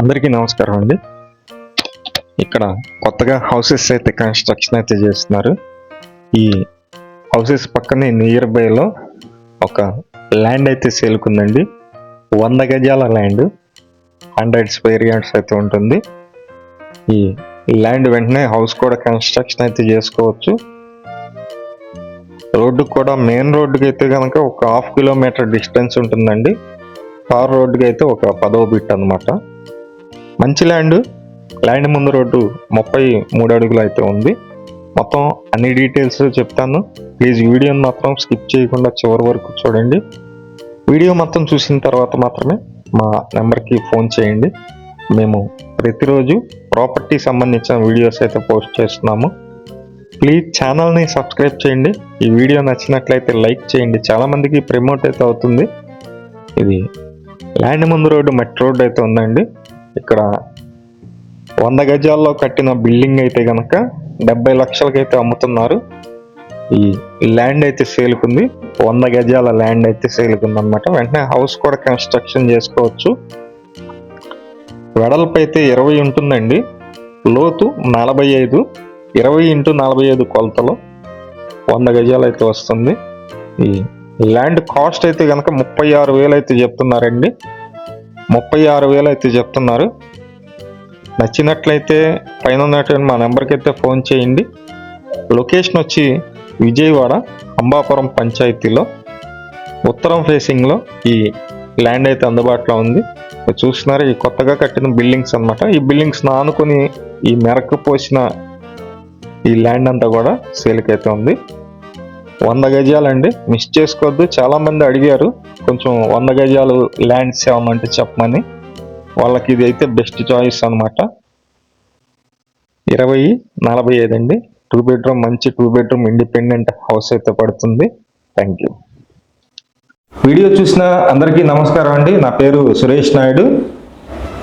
అందరికీ నమస్కారం అండి. ఇక్కడ కొత్తగా హౌసెస్ అయితే కన్స్ట్రక్షన్ అయితే చేస్తున్నారు. ఈ హౌసెస్ పక్కనే నియర్ బైలో ఒక ల్యాండ్ అయితే సేలుకుందండి. వంద గజాల ల్యాండ్ హండ్రెడ్ స్క్వేర్ యార్డ్స్ అయితే ఉంటుంది. ఈ ల్యాండ్ వెంటనే హౌస్ కూడా కన్స్ట్రక్షన్ అయితే చేసుకోవచ్చు. రోడ్డు కూడా మెయిన్ రోడ్డుకి అయితే కనుక ఒక హాఫ్ కిలోమీటర్ డిస్టెన్స్ ఉంటుందండి. కార్ రోడ్డుకి అయితే ఒక పదవ బిట్ అన్నమాట. మంచి ల్యాండ్ ల్యాండ్ ముందు రోడ్డు ముప్పై మూడు అడుగులు అయితే ఉంది. మొత్తం అన్ని డీటెయిల్స్ చెప్తాను. ప్లీజ్ వీడియోని మాత్రం స్కిప్ చేయకుండా చివరి వరకు చూడండి. వీడియో మొత్తం చూసిన తర్వాత మాత్రమే మా నెంబర్కి ఫోన్ చేయండి. మేము ప్రతిరోజు ప్రాపర్టీ సంబంధించిన వీడియోస్ అయితే పోస్ట్ చేస్తున్నాము. ప్లీజ్ ఛానల్ని సబ్స్క్రైబ్ చేయండి. ఈ వీడియో నచ్చినట్లయితే లైక్ చేయండి. చాలామందికి ప్రమోట్ అయితే అవుతుంది. ఇది ల్యాండ్ ముందు రోడ్డు మెట్రో రోడ్డు అయితే ఉందండి. ఇక్కడ వంద గజాల్లో కట్టిన బిల్డింగ్ అయితే కనుక డెబ్బై లక్షలకైతే అమ్ముతున్నారు. ఈ ల్యాండ్ అయితే సేలుకుంది. వంద గజాల ల్యాండ్ అయితే సేలుకుంది అనమాట వెంటనే హౌస్ కూడా కన్స్ట్రక్షన్ చేసుకోవచ్చు. వెడల్పు అయితే ఇరవై ఉంటుందండి. లోతు నలభై ఐదు. ఇరవై ఇంటూ నలభై ఐదు కొలతలు వంద గజాలు అయితే వస్తుంది. ఈ ల్యాండ్ కాస్ట్ అయితే కనుక ముప్పై ఆరు వేలు అయితే చెప్తున్నారండి. ముప్పై ఆరు వేలు అయితే చెప్తున్నారు. నచ్చినట్లయితే పైన ఉన్నటువంటి మా నెంబర్కి అయితే ఫోన్ చేయండి. లొకేషన్ వచ్చి విజయవాడ అంబాపురం పంచాయతీలో ఉత్తరం ఫేసింగ్లో ఈ ల్యాండ్ అయితే అందుబాటులో ఉంది. మీరు చూస్తున్నారు ఈ కొత్తగా కట్టిన బిల్డింగ్స్ అన్నమాట. ఈ బిల్డింగ్స్ ఆనుకొని ఈ మెరకు పోసిన ఈ ల్యాండ్ అంతా కూడా సేల్కి అయితే ఉంది. వంద గజాలండి. మిస్ చేసుకోవద్దు. చాలా మంది అడిగారు. కొంచెం వంద గజాలు ల్యాండ్స్ ఏమన్నా చెప్పమని. వాళ్ళకి ఇది అయితే బెస్ట్ చాయిస్ అన్నమాట. ఇరవై నలభై ఐదు అండి టూ బెడ్రూమ్ మంచి టూ బెడ్రూమ్ ఇండిపెండెంట్ హౌస్ అయితే పడుతుంది. థ్యాంక్ యూ వీడియో చూసిన అందరికీ నమస్కారం అండి. నా పేరు సురేష్ నాయుడు.